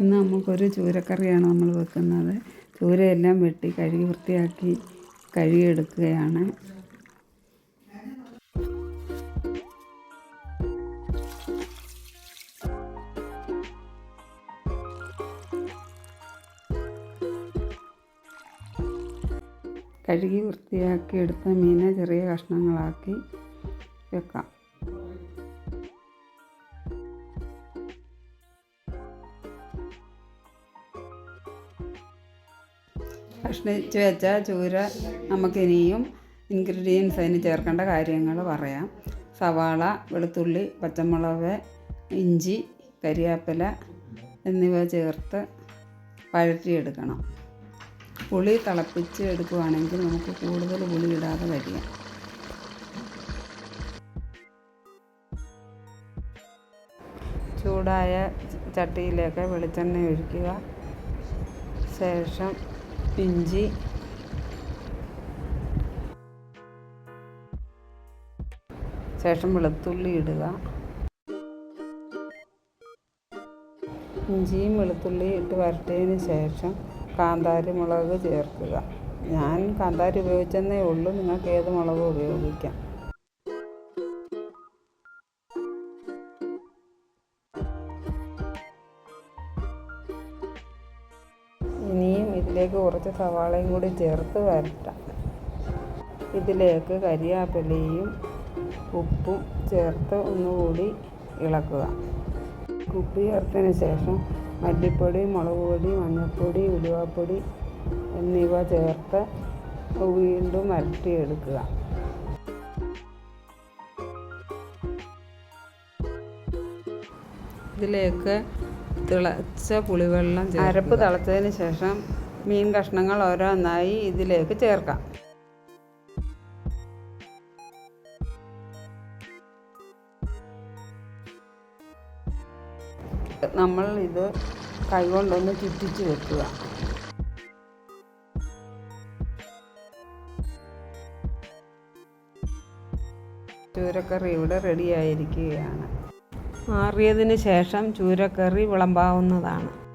ഇന്ന് നമുക്കൊരു ചൂരക്കറിയാണ് നമ്മൾ വെക്കുന്നത്. ചൂരയെല്ലാം വെട്ടി കഴുകി വൃത്തിയാക്കി കഴുകിയെടുക്കുകയാണ്. കഴുകി വൃത്തിയാക്കി എടുത്ത മീനെ ചെറിയ കഷ്ണങ്ങളാക്കി വെക്കാം. കഷ്ണിച്ച് വെച്ച ചൂര നമുക്കിനിയും ഇൻഗ്രീഡിയൻസ് അതിന് ചേർക്കേണ്ട കാര്യങ്ങൾ പറയാം. സവാള വെളുത്തുള്ളി പച്ചമുളക് ഇഞ്ചി കരിയാപ്പില എന്നിവ ചേർത്ത് വഴറ്റിയെടുക്കണം പുളി തിളപ്പിച്ച് എടുക്കുകയാണെങ്കിൽ നമുക്ക് കൂടുതൽ പുളി ഇടാതെ വരിക. ചൂടായ ചട്ടിയിലേക്ക് വെളിച്ചെണ്ണ ഒഴിക്കുക. ശേഷം ഇഞ്ചി. ശേഷം വെളുത്തുള്ളി ഇടുക. ഇഞ്ചിയും വെളുത്തുള്ളി ഇട്ട് വരട്ടിയതിന് ശേഷം കാന്താരി മുളക് ചേർക്കുക. ഞാൻ കാന്താരി ഉപയോഗിച്ചെന്നേ ഉള്ളൂ. നിങ്ങൾക്ക് ഏത് മുളകും ഉപയോഗിക്കാം. ഇതിലേക്ക് കുറച്ച് സവാളയും കൂടി ചേർത്ത് വരട്ടാം. ഇതിലേക്ക് കരിയാപ്പിലയും ഉപ്പും ചേർത്ത് ഒന്നുകൂടി ഇളക്കുക. ഉപ്പ് ചേർത്തതിന് ശേഷം മല്ലിപ്പൊടി മുളക് പൊടി മഞ്ഞൾപ്പൊടി ഉലുവാപ്പൊടി എന്നിവ ചേർത്ത് വീണ്ടും വരട്ടിയെടുക്കുക. ഇതിലേക്ക് തിളച്ച പുളിവെള്ളം അരപ്പ് തിളച്ചതിന് ശേഷം മീൻ കഷ്ണങ്ങൾ ഓരോന്നായി ഇതിലേക്ക് ചേർക്കാം. നമ്മൾ ഇത് കൈകൊണ്ടൊന്ന് ചുറ്റിച്ച് വെക്കുക. ചൂരക്കറി ഇവിടെ റെഡി ആയിരിക്കുകയാണ് മാറിയതിന് ശേഷം ചൂരക്കറി വിളമ്പാവുന്നതാണ്.